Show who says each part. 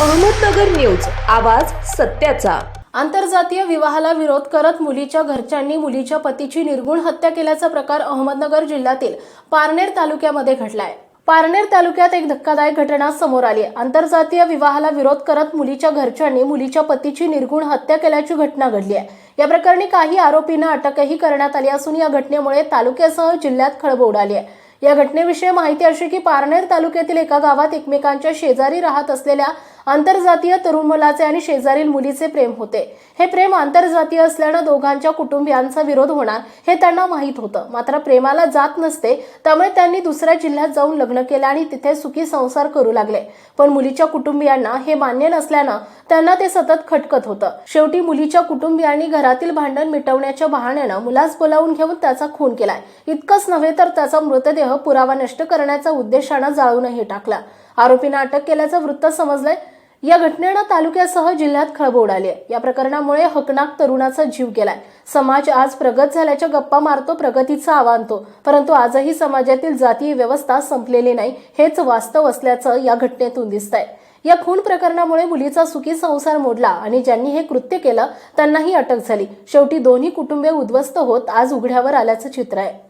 Speaker 1: Ahmednagar news आवाज सत्याचा.
Speaker 2: आंतरजातीय विवाहाला विरोध करत मुलीच्या घरच्यांनी मुलीच्या पतीची निर्गुण हत्या केल्याचा प्रकार अहमदनगर जिल्ह्यातील पारनेर तालुक्यामध्ये घडलाय. पारनेर तालुक्यात एक धक्कादायक घटना समोर आली. आहे. आंतरजातीय विवाहाला विरोध करत मुलीच्या घरच्यांनी मुलीच्या पतीची निर्गुण हत्या केल्याची घटना घडली आहे. या प्रकरणी काही आरोपींना अटकही करण्यात आली असून या घटनेमुळे तालुक्यासह जिल्ह्यात खळबळ उडाली आहे. या घटनेविषयी माहिती अशी की पारनेर तालुक्यातील एका गावात एकमेकांच्या शेजारी राहत असलेल्या आंतरजातीय तरुण मुलाचे आणि शेजारील मुलीचे प्रेम होते. हे प्रेम आंतरजातीय असल्यानं दोघांच्या कुटुंबियांचा विरोध होणार हे त्यांना माहीत होतं. मात्र प्रेमाला जात नसते त्यामुळे त्यांनी दुसऱ्या जिल्ह्यात जाऊन लग्न केलं आणि तिथे सुखी संसार करू लागले. पण मुलीच्या कुटुंबियांना हे मान्य नसल्यानं त्यांना ते सतत खटकत होतं. शेवटी मुलीच्या कुटुंबियांनी घरातील भांडण मिटवण्याच्या बहाण्यानं मुलास बोलावून घेऊन त्याचा खून केलाय. इतकंच नव्हे तर त्याचा मृतदेह पुरावा नष्ट करण्याचा उद्देशानं जाळूनही टाकला. आरोपींना अटक केल्याचं वृत्त समजलंय. या घटनेनं तालुक्यासह जिल्ह्यात खळबळ उडाली आहे. या प्रकरणामुळे हकनाक तरुणाचा जीव गेलाय. समाज आज प्रगत झाल्याच्या गप्पा मारतो प्रगतीचा आवानतो परंतु आजही समाजातील जातीय व्यवस्था संपलेली नाही हेच वास्तव असल्याचं या घटनेतून दिसतंय. या खून प्रकरणामुळे मुलीचा सुखी संसार मोडला आणि ज्यांनी हे कृत्य केलं त्यांनाही अटक झाली. शेवटी दोन्ही कुटुंबे उद्ध्वस्त होत आज उघड्यावर आल्याचं चित्र आहे.